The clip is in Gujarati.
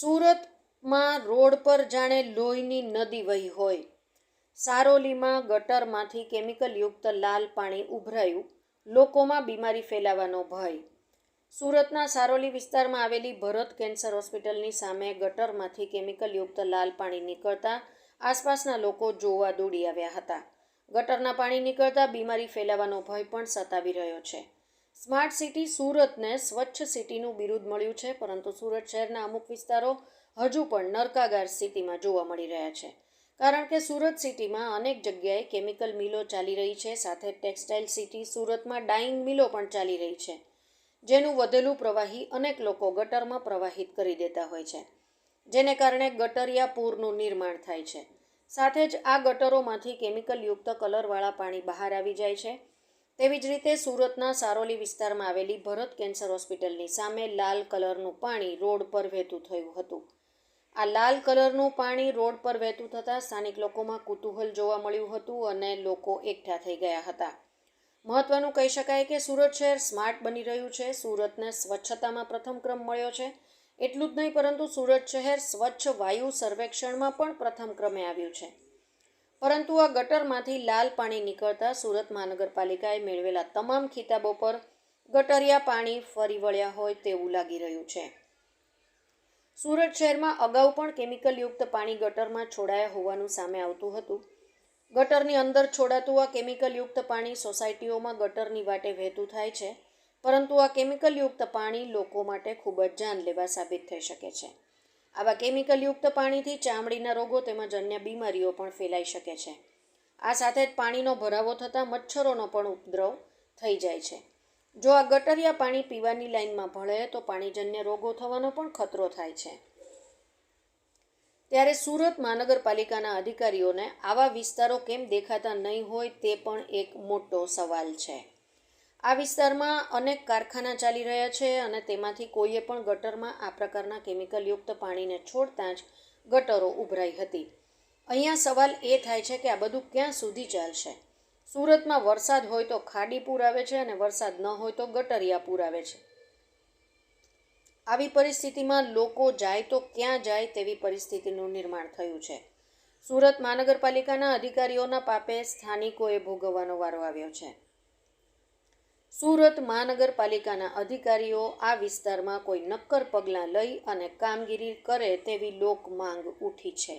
સુરતમાં રોડ પર જાણે લોહીની નદી વહી હોય. સારોલીમાં ગટરમાંથી કેમિકલયુક્ત લાલ પાણી ઉભરાયું. લોકોમાં બીમારી ફેલાવાનો ભય. સુરતના સારોલી વિસ્તારમાં આવેલી ભરત કેન્સર હોસ્પિટલની સામે ગટરમાંથી કેમિકલયુક્ત લાલ પાણી નીકળતા આસપાસના લોકો જોવા દોડી આવ્યા હતા. ગટરના પાણી નીકળતા બીમારી ફેલાવાનો ભય પણ સતાવી રહ્યો છે. સ્માર્ટ સિટી સુરતને સ્વચ્છ સિટીનું બિરુદ મળ્યું છે, પરંતુ સુરત શહેરના અમુક વિસ્તારો હજુ પણ નરકાગાર સ્થિતિમાં જોવા મળી રહ્યા છે. કારણ કે સુરત સિટીમાં અનેક જગ્યાએ કેમિકલ મિલો ચાલી રહી છે, સાથે ટેક્સટાઇલ સિટી સુરતમાં ડાઇંગ મિલો પણ ચાલી રહી છે, જેનું વધેલું પ્રવાહી અનેક લોકો ગટરમાં પ્રવાહિત કરી દેતા હોય છે, જેને કારણે ગટરિયા પૂરનું નિર્માણ થાય છે. સાથે જ આ ગટરોમાંથી કેમિકલયુક્ત કલરવાળા પાણી બહાર આવી જાય છે તેવી જ રીતે સુરતના સારોલી વિસ્તારમાં આવેલી ભરત કેન્સર હોસ્પિટલની સામે લાલ કલરનું પાણી રોડ પર વહેતું થયું હતું. આ લાલ કલરનું પાણી રોડ પર વહેતું થતાં સ્થાનિક લોકોમાં કુતૂહલ જોવા મળ્યું હતું અને લોકો એકઠા થઈ ગયા હતા. મહત્વનું કહી શકાય કે સુરત શહેર સ્માર્ટ બની રહ્યું છે. સુરતને સ્વચ્છતામાં પ્રથમ ક્રમ મળ્યો છે. એટલું જ નહીં, પરંતુ સુરત શહેર સ્વચ્છ વાયુ સર્વેક્ષણમાં પણ પ્રથમ ક્રમે આવ્યું છે. પરંતુ આ ગટરમાંથી લાલ પાણી નીકળતા સુરત મહાનગરપાલિકાએ મેળવેલા તમામ ખિતાબો પર ગટરિયા પાણી ફરી વળ્યા હોય તેવું લાગી રહ્યું છે. સુરત શહેરમાં અગાઉ પણ કેમિકલયુક્ત પાણી ગટરમાં છોડાયા હોવાનું સામે આવતું હતું. ગટરની અંદર છોડાતું આ કેમિકલયુક્ત પાણી સોસાયટીઓમાં ગટરની વાટે વહેતું થાય છે, પરંતુ આ કેમિકલયુક્ત પાણી લોકો માટે ખૂબ જ જાનલેવા સાબિત થઈ શકે છે. આવા કેમિકલયુક્ત પાણીથી ચામડીના રોગો તેમજ અન્ય બીમારીઓ પણ ફેલાઈ શકે છે. આ સાથે જ પાણીનો ભરાવો થતાં મચ્છરોનો પણ ઉપદ્રવ થઈ જાય છે. જો આ ગટરિયા પાણી પીવાની લાઈનમાં ભળે તો પાણીજન્ય રોગો થવાનો પણ ખતરો થાય છે. ત્યારે સુરત મહાનગરપાલિકાના અધિકારીઓને આવા વિસ્તારો કેમ દેખાતા નહીં હોય તે પણ એક મોટો સવાલ છે. આ વિસ્તારમાં અનેક કારખાના ચાલી રહ્યા છે અને તેમાંથી કોઈએ પણ ગટરમાં આ પ્રકારના કેમિકલયુક્ત પાણીને છોડતાં જ ગટરો ઉભરાઈ હતી. અહીંયા સવાલ એ થાય છે કે આ બધું ક્યાં સુધી ચાલશે? સુરતમાં વરસાદ હોય તો ખાડી પૂર આવે છે અને વરસાદ ન હોય તો ગટરિયા પૂર આવે છે. આવી પરિસ્થિતિમાં લોકો જાય તો ક્યાં જાય તેવી પરિસ્થિતિનું નિર્માણ થયું છે. સુરત મહાનગરપાલિકાના અધિકારીઓના પાપે સ્થાનિકોએ ભોગવવાનો વારો આવ્યો છે. સુરત મહાનગરપાલિકાના અધિકારીઓ આ વિસ્તારમાં કોઈ નક્કર પગલાં લઈ અને કામગીરી કરે તેવી લોક માંગ ઉઠી છે.